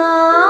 மயங்கினேன்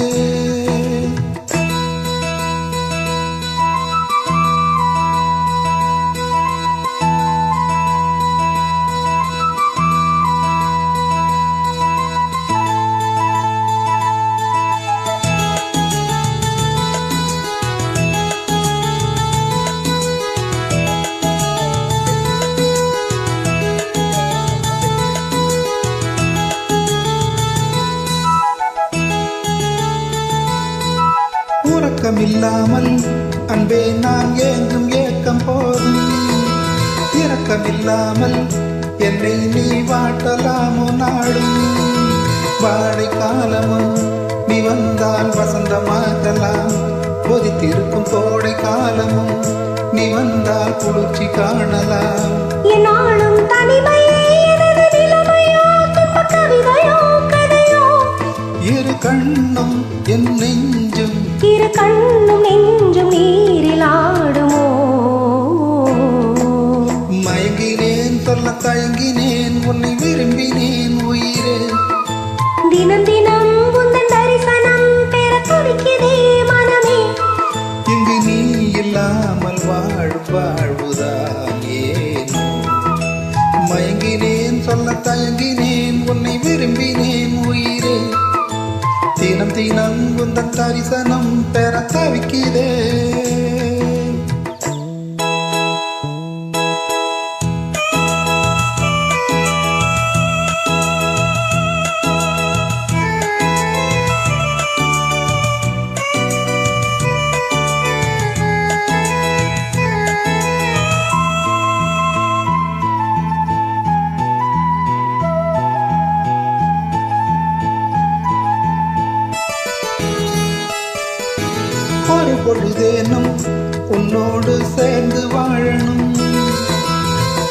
உறக்கமில்லாமல் அன்பே நான் ஏங்கும் ஏக்கம் போதும். இரக்கமில்லாமல் என்னை நீ வாட்டலாமோ நாடும். வாழை காலமும் நீ வந்தால் வசந்தமாகலாம். கொதித்திருக்கும் கோடை காலமும் நீ வந்தால் குளிர்ச்சி காணலாம். இரு கண்ணும் நெஞ்சும் நீரில் ஆடுமோ? மயங்கினேன் சொல்ல தயங்கினேன் உன்னை விரும்பினேன் உயிரே. தினம் தினம் உந்தன் தரிசனம் பெற துடிக்குதே மனமே. இங்கு நீ இல்லாமல் வாழும் வாழ்வுதான் ஏனோ? மயங்கினேன் சொல்ல தயங்கினேன் உன்னை விரும்பினேன் தினம் தினம் உந்தன் தரிசனம் பெற தவிக்கிறேன் பொழுதேனும் உன்னோடு சேர்ந்து வாழணும்.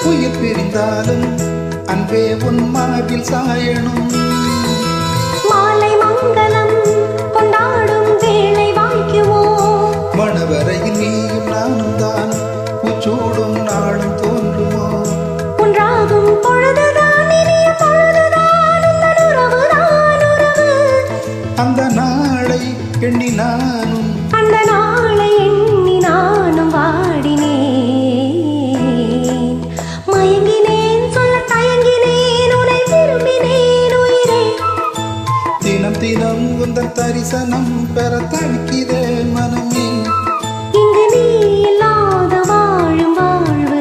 உயிர் பிரிந்தாலும் அன்பே உன் மார்பில் சாயணும். மாலை மங்களம் கொண்டாடும் வேளை வாய்க்குமோ? மணவரையில் நீயும் நானும் தான் உச்சூடும் நாளும் தோன்றுமோ? ஒன்றாகும் அந்த நாளை எண்ணி நானும் அந்த நாளை எண்ணி நானும் வாடினேன் மயங்கினேன் சொல்ல தயங்கினேன் உன்னை விரும்பினேன் உயிரே. தினம் தினம் உந்தன் தரிசனம் பெற தவிக்கிறேன் மனமே. இங்கு நீ இல்லாத வாழும் வாழ்வுதானேனோ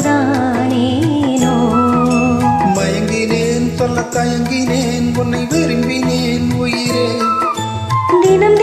மயங்கினேன் சொல்ல தயங்கினேன் உன்னை விரும்பினேன் உயிரே. தினம்